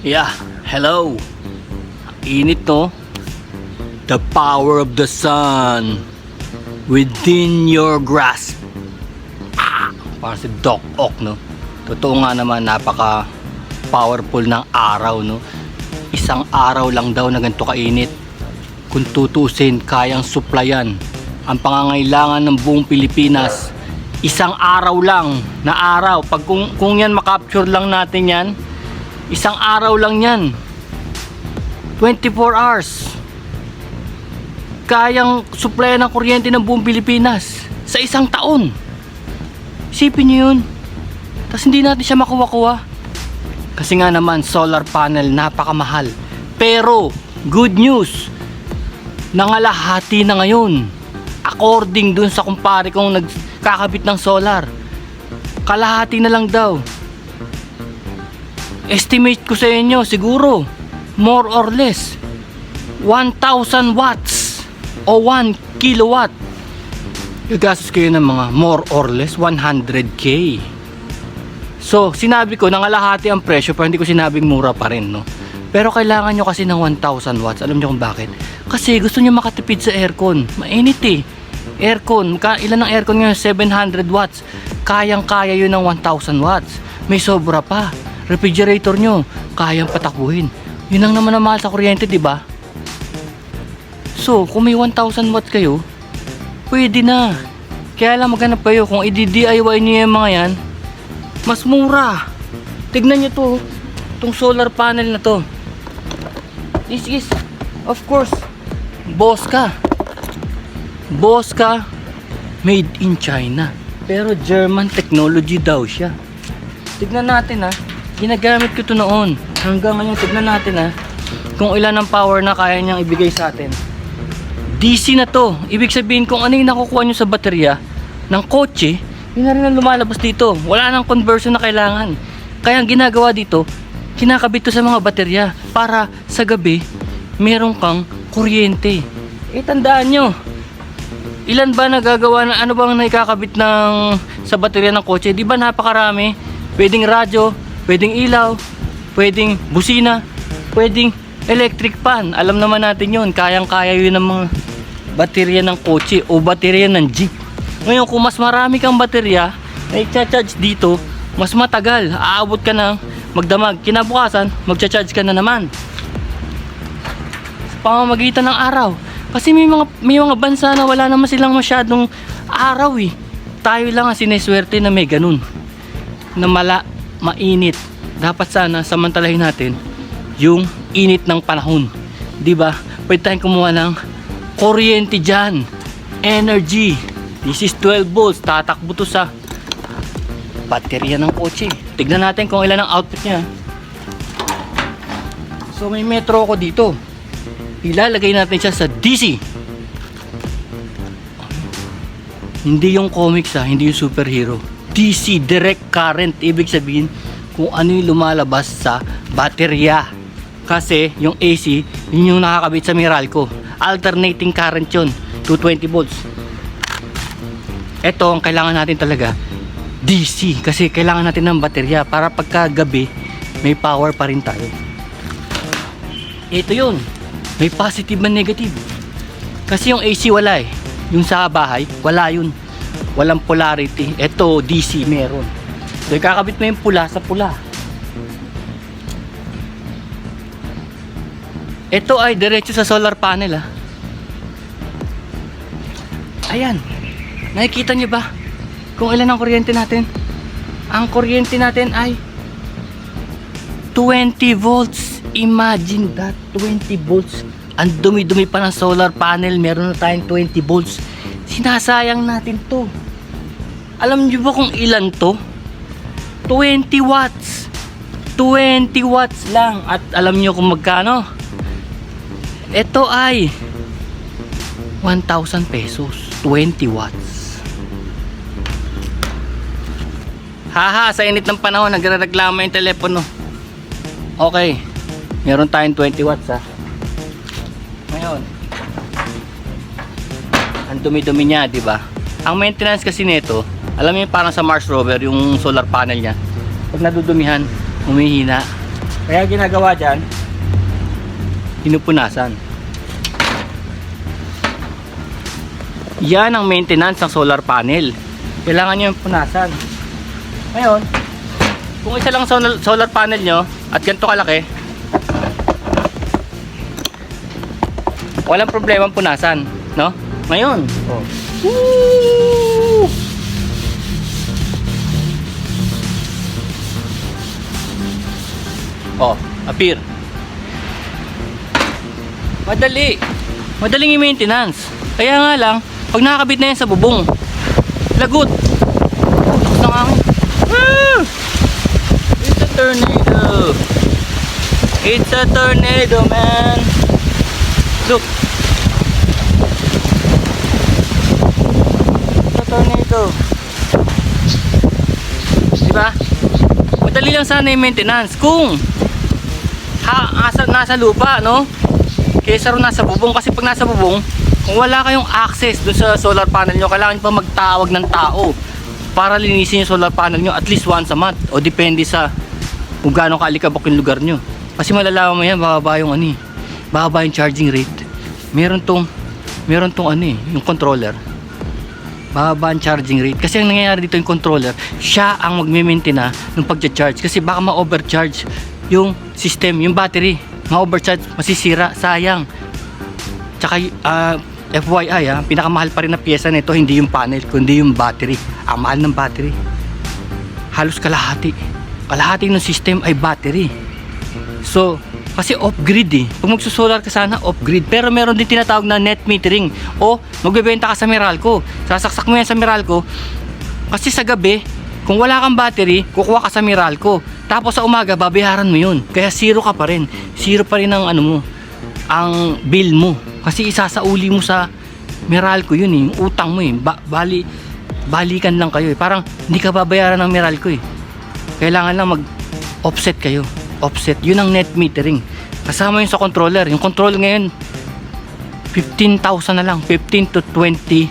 Yeah, hello. Init to. The power of the sun within your grasp. Ah, parang si Doc Ock, no? Totoo nga naman, napaka powerful ng araw, no? Isang araw lang daw na ganito kainit. Kung tutusin, kayang supplyan ang pangangailangan ng buong Pilipinas. Isang araw lang na araw. Pag kung, kung yan makapture lang natin yan, Isang araw lang yan. 24 hours. Kayang supply ng kuryente ng buong Pilipinas sa isang taon. Isipin nyo yun. Tapos hindi natin siya makuha-kuha. Kasi nga naman, solar panel, napakamahal. Pero, good news, nangalahati na ngayon. According dun sa kumpare kong nagkakabit ng solar. Kalahati na lang daw. Estimate ko sa inyo, siguro, more or less, 1,000 watts o 1 kilowatt. Gagastos kayo ng mga more or less 100k. So, sinabi ko, nangalahati ang presyo, pero hindi ko sinabing mura pa rin, no? Pero kailangan nyo kasi ng 1,000 watts. Alam nyo kung bakit? Kasi gusto nyo makatipid sa aircon. Mainit eh. Aircon, ka, ilan ang aircon ngayon? 700 watts. Kayang-kaya yun ng 1,000 watts. May sobra pa. Refrigerator nyo, kayang patakuhin. Yun lang naman ang mahal sa kuryente, di ba? So, kung may 1,000 watts kayo, pwede na. Kaya lang maghanap kayo kung i-DIY nyo yung mga yan, mas mura. Tignan nyo to, itong solar panel na to. This is, of course, Bosca. Bosca made in China. Pero German technology daw siya. Tignan natin ha. Ginagamit ko to noon. Hanggang ngayon, tignan natin ha. Kung ilan ang power na kaya niyang ibigay sa atin. DC na to. Ibig sabihin kung ano yung nakukuha nyo sa baterya ng kotse, yun na rin ang lumalabas dito. Wala nang conversion na kailangan. Kaya ang ginagawa dito, kinakabit to sa mga baterya para sa gabi, meron kang kuryente. Eh tandaan nyo, ilan ba nagagawa na ano bang naikakabit ng sa baterya ng kotse? Di ba napakarami? Pwedeng radyo, pwedeng ilaw, pwedeng busina, pwedeng electric fan. Alam naman natin yun, kayang-kaya yun ng mga baterya ng kotse o baterya ng jeep. Ngayon, kung mas marami kang baterya na i-charge dito, mas matagal. Aabot ka ng magdamag. Kinabukasan, magcha-charge ka na naman. Sa pamamagitan ng araw. Kasi may mga, may mga bansa na wala naman silang masyadong araw eh. Tayo lang ang sineswerte na may ganun. Na mala, mainit. Dapat sana samantalahin natin yung init ng panahon. 'Di ba? Pwede tayong kumuha ng kuryente dyan. Energy. This is 12 volts. Tatakbo to sa baterya ng kotse. Tignan natin kung ilan ang output niya. So may metro ko dito. Ilalagay natin siya sa DC. Hindi yung comics ha, hindi yung superhero. DC, direct current. Ibig sabihin kung ano yung lumalabas sa baterya. Kasi yung AC, yun yung nakakabit sa Meralco. Alternating current yun, 220 volts. Ito ang kailangan natin talaga, DC. Kasi kailangan natin ng baterya para pagka gabi, may power pa rin tayo. Ito yun, may positive and negative. Kasi yung AC wala eh. Yung sa bahay, wala yun. Walang polarity. Ito, DC meron. So, ikakabit mo yung pula sa pula. Ito ay diretso sa solar panel ah. Ayan. Nakikita niyo ba? Kung ilan ang kuryente natin? Ang kuryente natin ay 20 volts. Imagine that, 20 volts. Ang dumi-dumi pa ng solar panel, meron na tayong 20 volts. Sinasayang natin to. Alam niyo ba kung ilan to? 20 watts. 20 watts lang. At alam niyo kung magkano? Ito ay 1,000 pesos. 20 watts. Haha, sa init ng panahon, nagrereklamo yung telepono. Okay. Meron tayong 20 watts ha. Ngayon, ang dumi-dumi niya, di ba? Ang maintenance kasi nito, alam niyo parang sa Mars rover, yung solar panel niya. Pag nadudumihan, humihina. Kaya ginagawa dyan, pinupunasan. Yan ang maintenance ng solar panel. Kailangan nyo yung punasan. Ngayon, kung isa lang solar panel nyo at ganito kalaki, walang problema ang punasan. No? Ngayon, oh. Woo! Oh, appear. Madali. Madaling i-maintenance. Kaya nga lang, pag nakakabit na yan sa bubong, lagot. Lakas ng hangin. Ah! It's a tornado. It's a tornado, man. Look. It's a tornado. Diba? Madali lang sana yung maintenance. Kung ha, asa, nasa lupa, no? Kesa rin nasa bubong. Kasi pag nasa bubong, kung wala kayong access dun sa solar panel nyo, kailangan pa magtawag ng tao para linisin yung solar panel nyo at least once a month. O depende sa kung gaano kaalikabok yung lugar nyo. Kasi malalaman mo yan, bababa yung ano eh. Bababa yung charging rate. Meron tong, meron tong ano eh, yung controller. Bababa ang charging rate. Kasi ang nangyayari dito yung controller, siya ang magme-maintain ng pagcha-charge. Kasi baka ma-overcharge yung system, yung battery. Ma-overcharge, masisira, sayang. Tsaka ah, FYI ha, pinakamahal pa rin na pyesa nito hindi yung panel kundi yung battery. Ang mahal ng battery. Halos kalahati. Kalahati ng system ay battery. So, kasi off-grid eh. Pag magsusolar ka sana, off-grid. Pero meron din tinatawag na net metering. O, magbebenta ka sa Meralco. Sasaksak mo yan sa Meralco. Kasi sa gabi, kung wala kang battery, kukuha ka sa Meralco. Tapos sa umaga, babayaran mo yun. Kaya zero ka pa rin. Zero pa rin ang ano mo, ang bill mo. Kasi isasauli mo sa Meralco yun eh. Yung utang mo eh. Ba- bali, balikan lang kayo eh. Parang hindi ka babayaran ng Meralco eh. Kailangan lang mag-offset kayo. Offset. Yun ang net metering. Kasama yun sa controller. Yung controller ngayon, 15,000 na lang. 15 to 20,000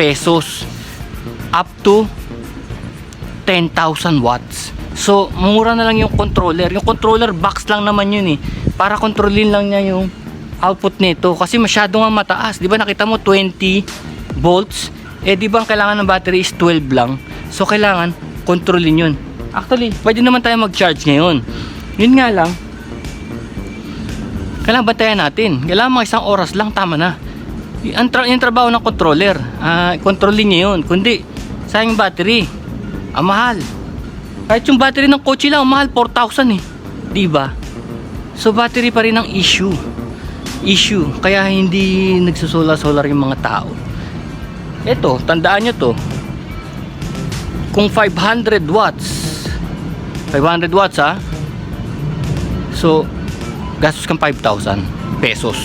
pesos. Up to 10,000 watts. So, mura na lang yung controller. Yung controller box lang naman yun eh. Para kontrolin lang niya yung output nito. Kasi masyado nga mataas. Di ba nakita mo 20 volts? Eh di ba ang kailangan ng battery is 12 lang? So, kailangan kontrolin yun. Actually, pwede naman tayo mag-charge ngayon. Yun nga lang, kailangan bantayan natin. Kailangan mga isang oras lang, tama na. Ang tra- yung trabaho ng controller, ah, kontrolin niya yun. Kundi, sayang battery. Ang mahal. Kahit yung battery ng kotse lang, ang mahal, 4,000 eh. Ba? So, battery pa rin ang issue. Issue. Kaya hindi nagsusolar-solar yung mga tao. Ito, tandaan nyo to. Kung 500 watts, 500 watts ha, so, gastos kang 5,000 pesos.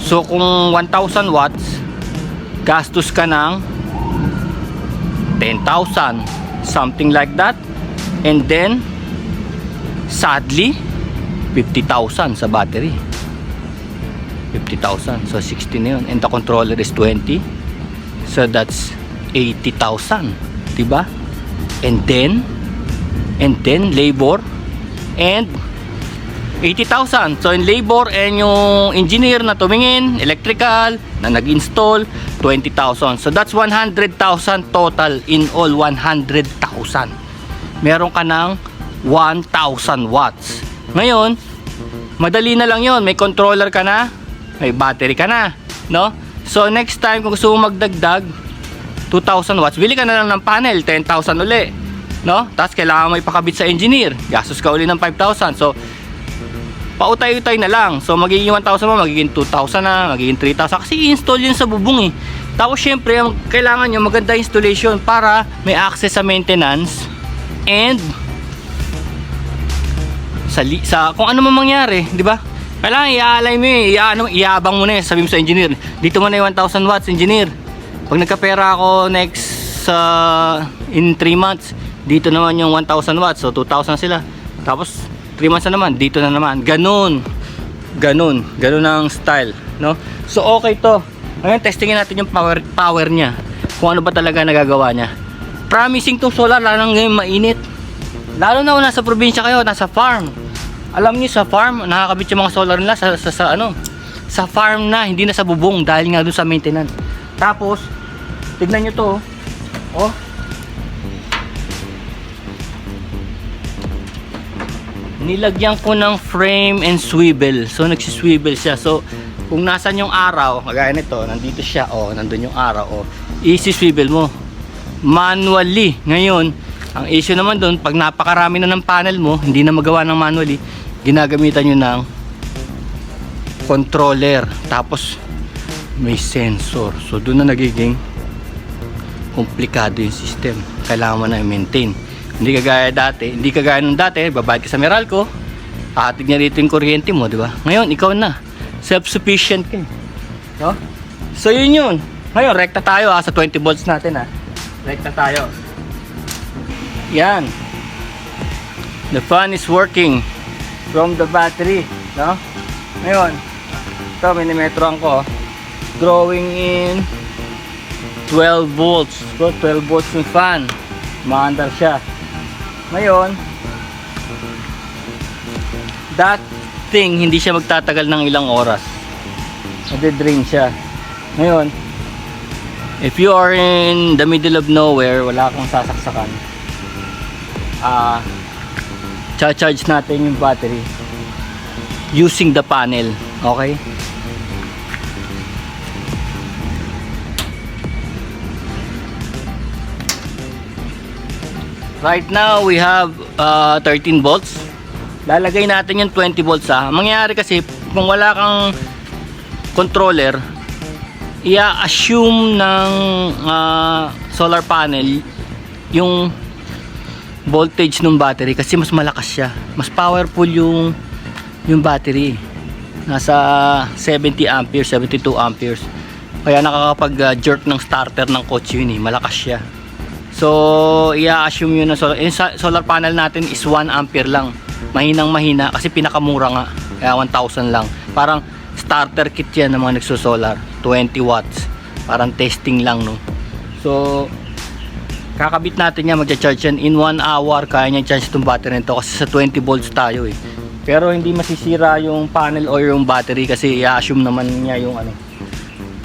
So kung 1,000 watts, gastos ka ng 10,000. Something like that. And then, sadly, 50,000 sa battery. 50,000. So 60 na yun. And the controller is 20. So that's 80,000. Diba? And then, and then labor and 80,000. So, yung labor and yung engineer na tumingin, electrical, na nag-install, 20,000. So, that's 100,000 total in all 100,000. Meron ka ng 1,000 watts. Ngayon, madali na lang yon May controller ka na, may battery ka na. No? So, next time kung gusto mo magdagdag, 2,000 watts, bili ka na lang ng panel, 10,000 uli. No? Tapos kailangan mo ipakabit sa engineer. Gastos ka uli ng 5,000. So, pautay-utay na lang. So magiging 1,000 mo, magiging 2,000 na, magiging 3,000 kasi i-install yun sa bubong eh. Tapos syempre, ang kailangan nyo maganda installation para may access sa maintenance and sa, sa kung ano man mangyari, di ba? Kailangan iaalay mo eh, iaano, iabang mo na eh, sabi mo sa engineer. Dito mo na yung 1,000 watts, engineer. Pag nagkapera ako next sa in 3 months, dito naman yung 1,000 watts, so 2,000 sila. Tapos 3 months na naman, dito na naman. Ganun. Ganun. Ganun ang style, no? So okay to. Ngayon testingin natin yung power power niya. Kung ano ba talaga nagagawa niya. Promising tong solar, lalo ngayon mainit. Lalo na kung nasa probinsya kayo, nasa farm. Alam niyo sa farm, nakakabit yung mga solar nila sa, sa, sa ano, sa farm na, hindi na sa bubong dahil nga doon sa maintenance. Tapos, tignan niyo to. Oh. Nilagyan ko ng frame and swivel. So, nagsiswivel siya. So, kung nasan yung araw, kagaya nito, nandito siya, oh, nandun yung araw, oh, isi-swivel mo. Manually. Ngayon, ang issue naman doon, pag napakarami na ng panel mo, hindi na magawa ng manually, ginagamitan nyo ng controller. Tapos, may sensor. So, doon na nagiging komplikado yung system. Kailangan mo na i-maintain. Hindi kagaya dati, hindi kagaya nung dati, babayad ka sa Meralco, hahatid niya rito yung kuryente mo, di ba? Ngayon, ikaw na. Self-sufficient ka. eh. No? So, yun yun. Ngayon, rekta tayo ha, sa 20 volts natin ha. Rekta tayo. Yan. The fan is working from the battery, no? Ngayon, ito minimetroan ko. Growing in 12 volts. So, 12 volts yung fan. Maandar siya. Ngayon, that thing, hindi siya magtatagal ng ilang oras. Nade-drain siya. Ngayon, if you are in the middle of nowhere, wala kang sasaksakan, ah, cha-charge natin yung battery using the panel. Okay? Right now, we have uh, 13 volts. Lalagay natin yung 20 volts ha. Ang Mangyayari kasi, kung wala kang controller, i-assume ng uh, solar panel yung voltage ng battery kasi mas malakas siya. Mas powerful yung yung battery. Nasa 70 amperes, 72 amperes. Kaya nakakapag-jerk ng starter ng kotse yun eh. Malakas siya. So, i-assume yun na solar, yung solar panel natin is 1 ampere lang. Mahinang mahina kasi pinakamura nga. Kaya 1,000 lang. Parang starter kit yan ng mga nagsosolar. 20 watts. Parang testing lang no. So, kakabit natin yan, magcha-charge yan in 1 hour. Kaya niya charge itong battery nito kasi sa 20 volts tayo eh. Pero hindi masisira yung panel or yung battery kasi i-assume naman niya yung ano,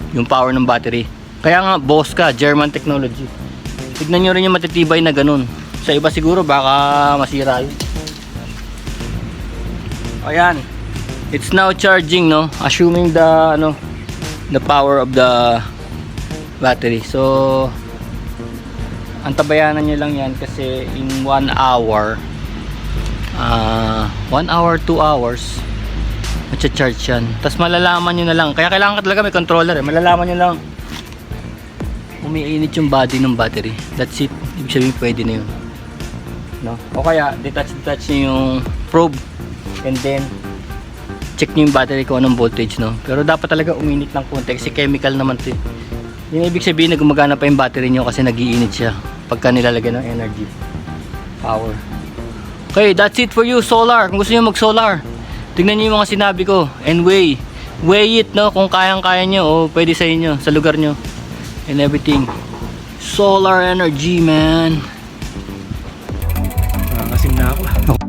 yung power ng battery. Kaya nga, boss German technology. Tignan nyo rin yung matitibay na ganun. Sa iba siguro baka masira yun. Ayan. It's now charging no, assuming the ano the power of the battery. So antabayanan nyo lang yan kasi in 1 hour ah 1 hour, 2 hours matcha-charge yan. Tapos malalaman nyo na lang. Kaya kailangan ka talaga may controller eh. Malalaman nyo lang umiinit yung body ng battery. That's it. Ibig sabihin pwede na yun. No? O kaya detach-detach nyo yung probe and then check nyo yung battery kung anong voltage no. Pero dapat talaga uminit ng konti kasi chemical naman 'to. eh. Yung ibig sabihin na gumagana pa yung battery nyo kasi nagiinit siya pagka nilalagyan ng energy power. Okay, that's it for you solar. Kung gusto niyo mag-solar, tingnan niyo yung mga sinabi ko and weigh. Weigh it no kung kayang-kaya niyo o pwede sa inyo sa lugar niyo and everything. Solar energy, man. Nakakasim na ako.